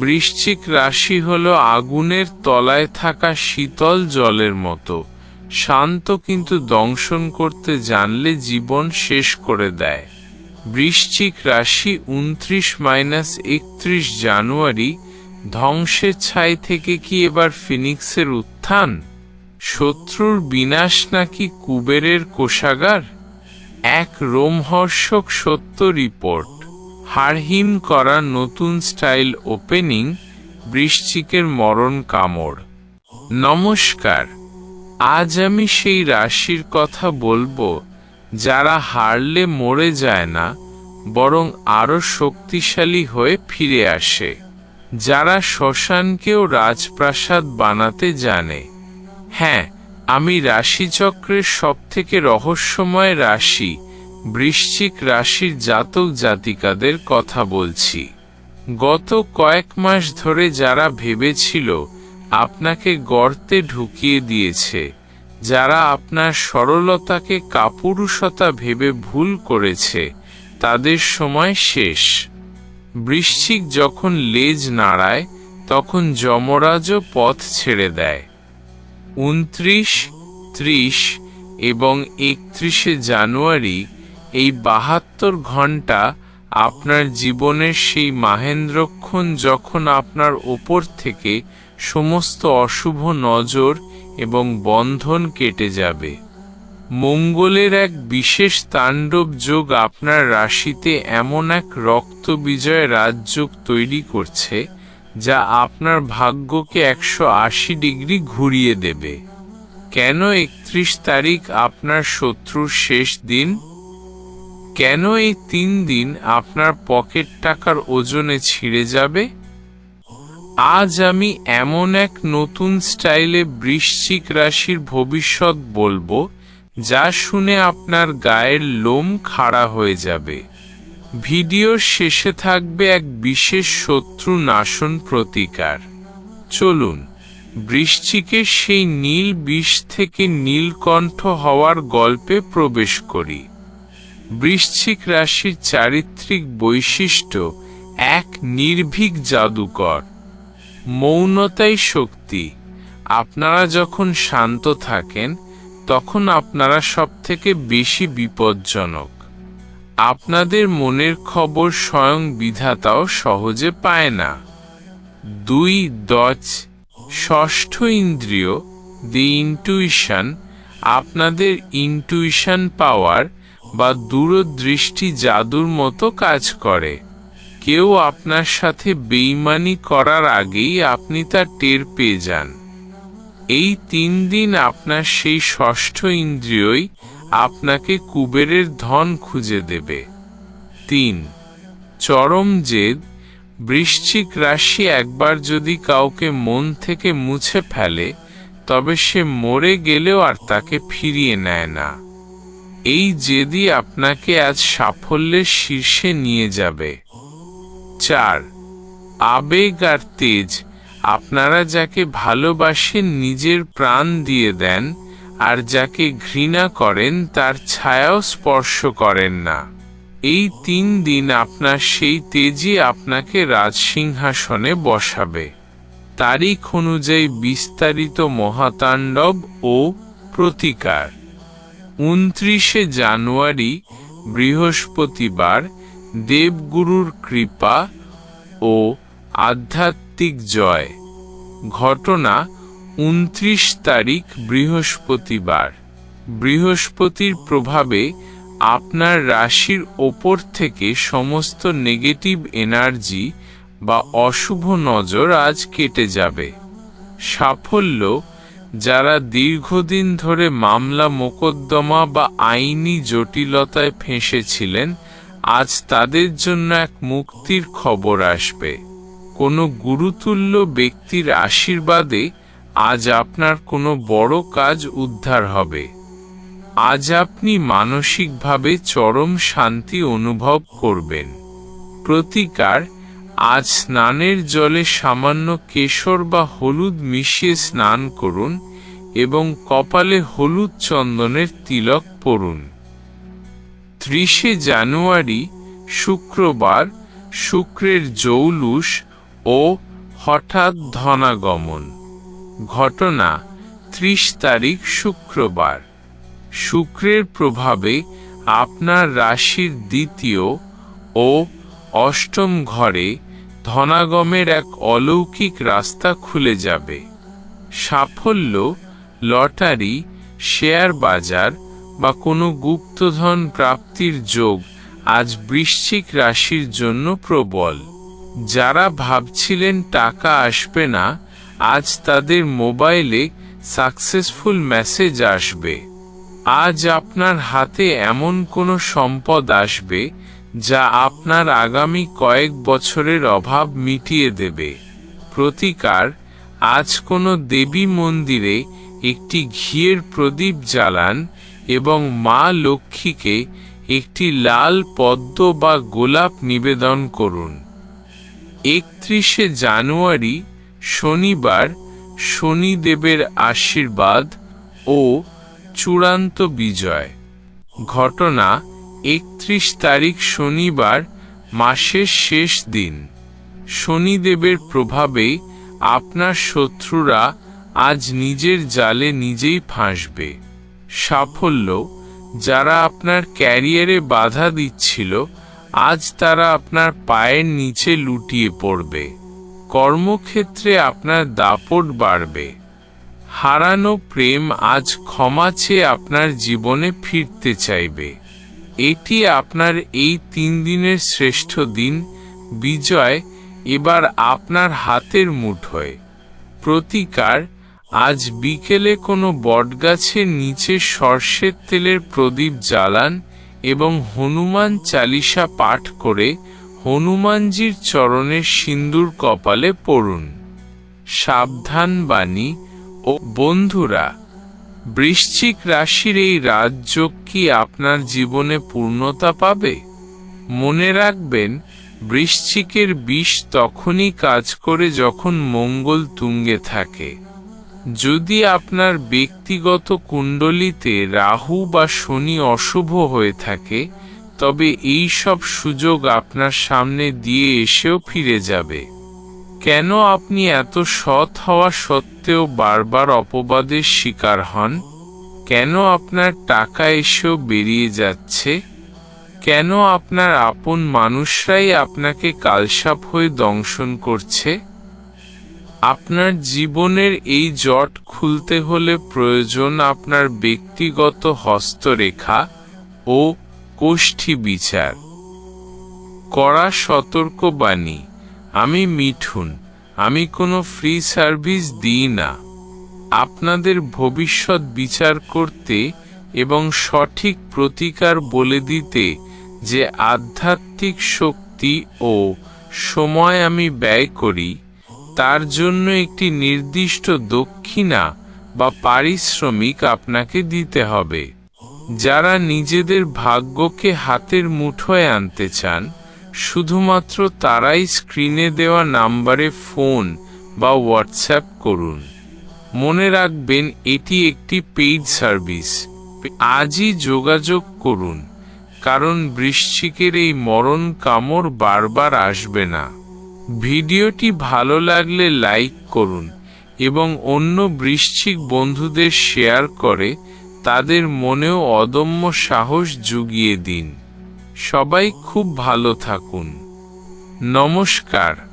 বৃশ্চিক রাশি হল আগুনের তলায় থাকা শীতল জলের মতো। শান্ত কিন্তু দংশন করতে জানলে জীবন শেষ করে দেয়। বৃশ্চিক রাশি উনত্রিশ মাইনাস একত্রিশ জানুয়ারি, ধ্বংসের ছাই থেকে কি এবার ফিনিক্সের উত্থান? শত্রুর বিনাশ নাকি কুবেরের কোষাগার? এক রোমহর্ষক সত্য রিপোর্ট। হারহিম করা নতুন স্টাইল ওপেনিং বৃশ্চিকের মরণ কামড়। নমস্কার, আজ আমি সেই রাশির কথা বলব যারা হারলে মরে যায় না, বরং আরও শক্তিশালী হয়ে ফিরে আসে, যারা শ্মশানকেও রাজপ্রাসাদ বানাতে জানে। হ্যাঁ আমি রাশিচক্রের সবথেকে রহস্যময় রাশি বৃশ্চিক রাশির জাতক জাতিকাদের কথা বলছি। গত কয়েক মাস ধরে যারা ভেবেছিল আপনাকে গর্তে ঢুকিয়ে দিয়েছে, যারা আপনার সরলতাকে কাপুরুষতা ভেবে ভুল করেছে, তাদের সময় শেষ। বৃশ্চিক যখন লেজ নাড়ায়, তখন যমরাজও পথ ছেড়ে দেয়। উনত্রিশ, ত্রিশ এবং একত্রিশে জানুয়ারি এই বাহাত্তর ঘণ্টা আপনার জীবনের সেই মাহেন্দ্রক্ষণ যখন আপনার ওপর থেকে সমস্ত অশুভ নজর এবং বন্ধন কেটে যাবে। মঙ্গলের এক বিশেষ তাণ্ডব যোগ আপনার রাশিতে এমন এক রক্ত বিজয় রাজযোগ তৈরি করছে, যা আপনার ভাগ্যকে একশো আশি ডিগ্রি ঘুরিয়ে দেবে। কেন একত্রিশ তারিখ আপনার শত্রুর শেষ দিন? কেন এই তিন দিন আপনার পকেট টাকার ওজনে ছিঁড়ে যাবে? আজ আমি এমন এক নতুন স্টাইলে বৃশ্চিক রাশির ভবিষ্যৎ বলব, যা শুনে আপনার গায়ের লোম খাড়া হয়ে যাবে। ভিডিওর শেষে থাকবে এক বিশেষ শত্রু নাশন প্রতিকার। চলুন, বৃশ্চিকের সেই নীল বিষ থেকে নীলকণ্ঠ হওয়ার গল্পে প্রবেশ করি। বৃশ্চিক রাশির চারিত্রিক বৈশিষ্ট্য এক নির্ভীক জাদুকর। মৌনতাই শক্তি। আপনারা যখন শান্ত থাকেন, তখন আপনারা সবথেকে বেশি বিপজ্জনক। আপনাদের মনের খবর স্বয়ং বিধাতাও সহজে পায় না। দুই দচ ষষ্ঠ ইন্দ্রিয় দি ইন্টুইশন, আপনাদের ইন্টুইশন পাওয়ার বা দূরদৃষ্টি জাদুর মতো কাজ করে। কেউ আপনার সাথে বেইমানি করার আগেই আপনি তা টের পেয়ে যান। এই তিন দিন আপনার সেই ষষ্ঠ ইন্দ্রিয়ই আপনাকে কুবেরের ধন খুঁজে দেবে। তিন, চরম জেদ, বৃশ্চিক রাশি একবার যদি কাউকে মন থেকে মুছে ফেলে, তবে সে মরে গেলেও আর তাকে ফিরিয়ে নেয় না। এই জেদি আপনাকে আজ সাফল্যের শীর্ষে নিয়ে যাবে। চার, আবেগ আর তেজ। আপনারা যাকে ভালোবাসেন নিজের প্রাণ দিয়ে দেন, আর যাকে ঘৃণা করেন তার ছায়াও স্পর্শ করেন না। এই তিন দিন আপনার সেই তেজি আপনাকে রাজসিংহাসনে বসাবে। তারিখ অনুযায়ী বিস্তারিত মহাতাণ্ডব ও প্রতিকার। উনত্রিশে জানুয়ারি বৃহস্পতিবার দেবগুরুর কৃপা ও আধ্যাত্মিক জয়। ঘটনা উনত্রিশ তারিখ বৃহস্পতিবার। বৃহস্পতির প্রভাবে আপনার রাশির ওপর থেকে সমস্ত নেগেটিভ এনার্জি বা অশুভ নজর আজ কেটে যাবে। সাফল্য যারা দীর্ঘদিন ধরে মামলা মোকদ্দমা বা আইনি জটিলতায় ফেঁসেছিলেন, আজ তাদের জন্য এক মুক্তির খবর আসবে। কোনো গুরুতুল্য ব্যক্তির আশীর্বাদে আজ আপনার কোনো বড় কাজ উদ্ধার হবে। আজ আপনি মানসিকভাবে চরম শান্তি অনুভব করবেন। প্রতিকার আজ স্নানের জলে সামান্য কেশর বা হলুদ মিশিয়ে স্নান করুন এবং কপালে হলুদ চন্দনের তিলক পরুন। ত্রিশে জানুয়ারি, শুক্রবার, শুক্রের জৌলুস ও হঠাৎ ধনাগমন। ঘটনা, ত্রিশ তারিখ, শুক্রবার। শুক্রের প্রভাবে আপনার রাশির দ্বিতীয় ও অষ্টম ঘরে ধনাগমের এক অলৌকিক রাস্তা খুলে যাবে। সাফল্য, লটারি, শেয়ার বাজার বা কোনো গুপ্তধন প্রাপ্তির যোগ আজ বৃশ্চিক রাশির জন্য প্রবল। যারা ভাবছিলেন টাকা আসবে না, আজ তাদের মোবাইলে সাকসেসফুল মেসেজ আসবে। আজ আপনার হাতে এমন কোনো সম্পদ আসবে যা আপনার আগামী কয়েক বছরের অভাব মিটিয়ে দেবে। প্রতিকার, আজ কোনো দেবী মন্দিরে একটি ঘিয়ের প্রদীপ জ্বালান এবং মা লক্ষ্মীকে একটি লাল পদ্ম বা গোলাপ নিবেদন করুন। একত্রিশে জানুয়ারি, শনিবার, শনিদেবের আশীর্বাদ ও চূড়ান্ত বিজয়। ঘটনা একত্রিশ তারিখ শনিবার, মাসের শেষ দিন। শনিদেবের প্রভাবে আপনার শত্রুরা আজ নিজের জালে নিজেই ফাঁসবে। সাফল্য, যারা আপনার ক্যারিয়ারে বাধা দিচ্ছিল, আজ তারা আপনার পায়ের নিচে লুটিয়ে পড়বে। কর্মক্ষেত্রে আপনার দাপট বাড়বে। হারানো প্রেম আজ ক্ষমা চেয়ে আপনার জীবনে ফিরতে চাইবে। এটি আপনার এই তিন দিনের শ্রেষ্ঠ দিন। বিজয় এবার আপনার হাতের মুঠোয় প্রতিকার, আজ বিকেলে কোনো বটগাছের নিচে সর্ষের তেলের প্রদীপ জ্বালান এবং হনুমান চালিসা পাঠ করে হনুমানজির চরণের সিন্দুর কপালে পড়ুন। সাবধান বাণী ও বন্ধুরা বৃশ্চিক রাশির এই রাজযোগ কি আপনার জীবনে পূর্ণতা পাবে? মনে রাখবেন, বৃশ্চিকের বিষ তখনই কাজ করে যখন মঙ্গল তুঙ্গে থাকে। যদি আপনার ব্যক্তিগত কুণ্ডলিতে রাহু বা শনি অশুভ হয়ে থাকে, তবে এই সব সুযোগ আপনার সামনে দিয়ে এসেও ফিরে যাবে। কেন আপনি এত সৎ হওয়া সত্ত্বেও বারবার অপবাদের শিকার হন? কেন আপনার টাকা এসেও বেরিয়ে যাচ্ছে? কেন আপনার আপন মানুষরাই আপনাকে কালসাপ হয়ে দংশন করছে? আপনার জীবনের এই জট খুলতে হলে প্রয়োজন আপনার ব্যক্তিগত হস্তরেখা ও কোষ্ঠী বিচার। করা সতর্কবাণী। আমি মিঠুন, আমি কোনো ফ্রি সার্ভিস দিই না। আপনাদের ভবিষ্যৎ বিচার করতে এবং সঠিক প্রতিকার বলে দিতে যে আধ্যাত্মিক শক্তি ও সময় আমি ব্যয় করি, তার জন্য একটি নির্দিষ্ট দক্ষিণা বা পারিশ্রমিক আপনাকে দিতে হবে। যারা নিজেদের ভাগ্যকে হাতের মুঠোয় আনতে চান শুধুমাত্র তারাই স্ক্রিনে দেওয়া নাম্বারে ফোন বা হোয়াটসঅ্যাপ করুন। মনে রাখবেন, এটি একটি পেইড সার্ভিস। আজই যোগাযোগ করুন, কারণ বৃশ্চিকের এই মরণ কামড় বারবার আসবে না। ভিডিওটি ভালো লাগলে লাইক করুন এবং অন্য বৃশ্চিক বন্ধুদের শেয়ার করে তাদের মনেও অদম্য সাহস জুগিয়ে দিন। সবাই খুব ভালো থাকুন। নমস্কার।